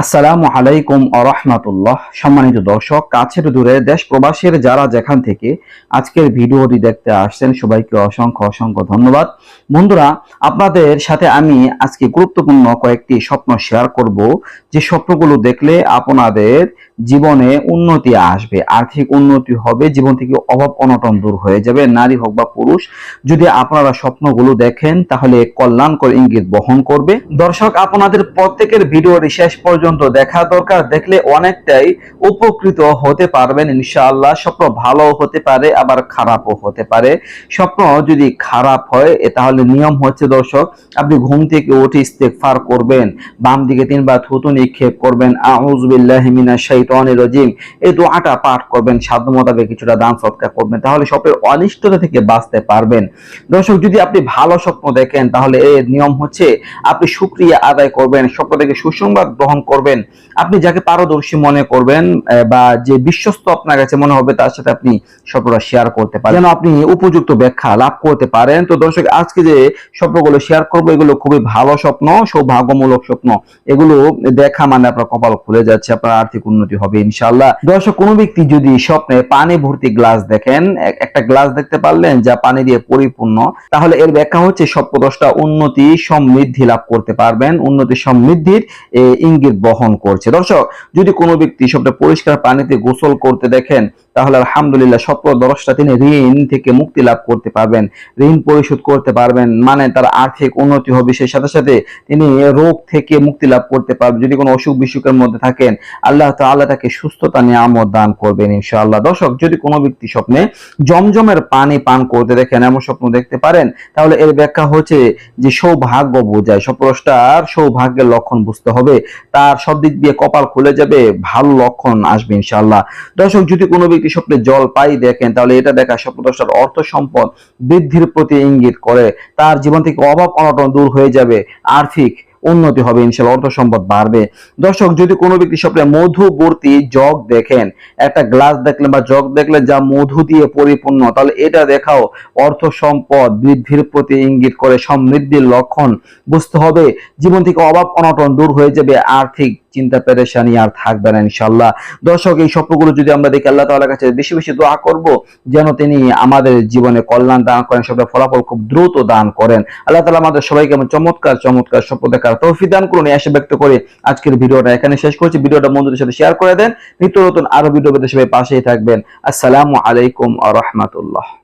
আসসালামু আলাইকুম আরহামাতুল্লাহ সম্মানিত দর্শক, কাছের দূরে দেশ প্রবাসের যারা যেখান থেকে আজকের ভিডিওটি দেখতে আসছেন, সবাইকে অসংখ্য অসংখ্য ধন্যবাদ। বন্ধুরা, আপনাদের সাথে আমি আজকে গুরুত্বপূর্ণ কয়েকটি স্বপ্ন শেয়ার করব। যে স্বপ্নগুলো দেখলে আপনাদের জীবনে উন্নতি আসবে, আর্থিক উন্নতি হবে, জীবন থেকে অভাব অনটন দূর হয়ে যাবে, নারী হোক বা পুরুষ, যদি আপনারা স্বপ্নগুলো দেখেন, তাহলে কল্যাণকর ইঙ্গিত বহন করবে। দর্শক, আপনাদের প্রত্যেকের ভিডিওটি শেষ পর্যন্ত দেখা দরকার, দেখলে অনেকটাই উপকৃত হতে পারবেন, ইনশাআল্লাহ। স্বপ্ন ভালো হতে পারে, আবার খারাপও হতে পারে। স্বপ্ন যদি খারাপ হয় তাহলে নিয়ম হচ্ছে, দর্শক, আপনি ঘুম থেকে উঠে ইস্তেগফার করবেন বাম দিকে তিনবার থুতু নিক্ষেপ করবেন। আউযুবিল্লাহি মিনাশ শাইতানির রাজিম, এই দোয়াটা পাঠ করবেন, সাধ্য মোতাবেক কিছুটা দান সৎকার করবেন, তাহলে স্বপ্নের অনিষ্টতা থেকে বাঁচতে পারবেন। দর্শক, যদি আপনি ভালো স্বপ্ন দেখেন, তাহলে এর নিয়ম হচ্ছে আপনি শুক্রিয়া আদায় করবেন, স্বপ্ন থেকে সুসংবাদ গ্রহণ করবেন। আপনি যাকে পারদর্শী মনে করবেন বা যে বিশ্বস্ত আপনার কাছে মনে হবে, তার সাথে আপনি স্বপ্নটা শেয়ার করতে পারেন। যেন আপনি উপযুক্ত ব্যাখ্যা লাভ করতে পারেন। তো দর্শক, আজকে যে স্বপ্নগুলো শেয়ার করব, এগুলো খুবই ভালো স্বপ্ন, সৌভাগ্যমূলক স্বপ্ন। এগুলো দেখা মানে আপনার কপাল খুলে যাচ্ছে, আপনার আর্থিক উন্নতি হবে ইনশাল্লাহ দর্শক, কোনো ব্যক্তি যদি স্বপ্নে পানি ভর্তি গ্লাস দেখেন একটা গ্লাস দেখতে পারলেন যা পানি দিয়ে পরিপূর্ণ, তাহলে এর ব্যাখ্যা হচ্ছে স্বপ্নদশটা উন্নতি সমৃদ্ধি লাভ করতে পারবেন, উন্নতি সমৃদ্ধির ইঙ্গিত বহন করছে। দর্শক, যদি কোনো ব্যক্তি স্বপ্নে পরিষ্কার পানিতে গোসল করতে দেখেন তাহলে আলহামদুলিল্লাহ স্বপ্ন দশটা তিনি ঋণ থেকে মুক্তি লাভ করতে পারবেন। ঋণ পরিশোধ করতে পারবেন মানে তার আর্থিক উন্নতি হবে। সেই সাথে সাথে তিনি রোগ থেকে মুক্তি লাভ করতে পারবেন। যদি কোনো অসুখ বিসুখের মধ্যে থাকেন, আল্লাহ আল্লাহ তাকে সুস্থতা, নিয়ামত দান করবেন ইনশাআল্লাহ। দর্শক, যদি কোনো ব্যক্তি স্বপ্নে জমজমের পানি পান করতে দেখেন, এমন স্বপ্ন দেখতে পারেন, তাহলে এর ব্যাখ্যা হচ্ছে যে সৌভাগ্য বোঝায়। স্বপ্নটার সৌভাগ্যের লক্ষণ বুঝতে হবে। তার সব দিক দিয়ে কপাল খুলে যাবে, ভালো লক্ষণ আসবে ইনশাআল্লাহ। দর্শক, যদি কোনো ব্যক্তি স্বপ্নে জল পাই দেখেন, তাহলে এটা দেখা স্বপ্নদশার অর্থ সম্পদ বৃদ্ধির প্রতি ইঙ্গিত করে। তার জীবন থেকে অভাব অনটন দূর হয়ে যাবে, আর্থিক উন্নতি হবে, ইনশাল্লাহ অর্থ সম্পদ বাড়বে। দর্শক, যদি কোনো ব্যক্তি স্বপ্নে মধুবর্তী জগ দেখেন, একটা গ্লাস দেখলেন বা জগ দেখলেন যা মধু দিয়ে পরিপূর্ণ, তাহলে এটা দেখাও অর্থ সম্পদ বৃদ্ধির প্রতি ইঙ্গিত করে সমৃদ্ধির লক্ষণ বুঝতে হবে। জীবন থেকে অভাব অনটন দূর হয়ে যাবে, আর্থিক চিন্তা পেরেশানি আর থাকবে না ইনশাল্লাহ দর্শক, এই স্বপ্নগুলো যদি আমরা দেখি, আল্লাহ তাআলার কাছে বেশি বেশি দোয়া করব, যেন তিনি আমাদের জীবনে কল্যাণ দান করেন সব ফলাফল খুব দ্রুত দান করেন। আল্লাহ তাআলা আমাদের সবাইকে এমন চমৎকার চমৎকার স্বপ্ন দেখার তৌফিক দান করুন, এই আশা ব্যক্ত করে আজকের ভিডিওটা এখানে শেষ করছি। ভিডিওটা বন্ধুদের সাথে শেয়ার করে দেন। নিত্য নতুন আরও ভিডিও পেতে সবাই পাশেই থাকবেন। আসসালামু আলাইকুম আ রহমাতুল্লাহ।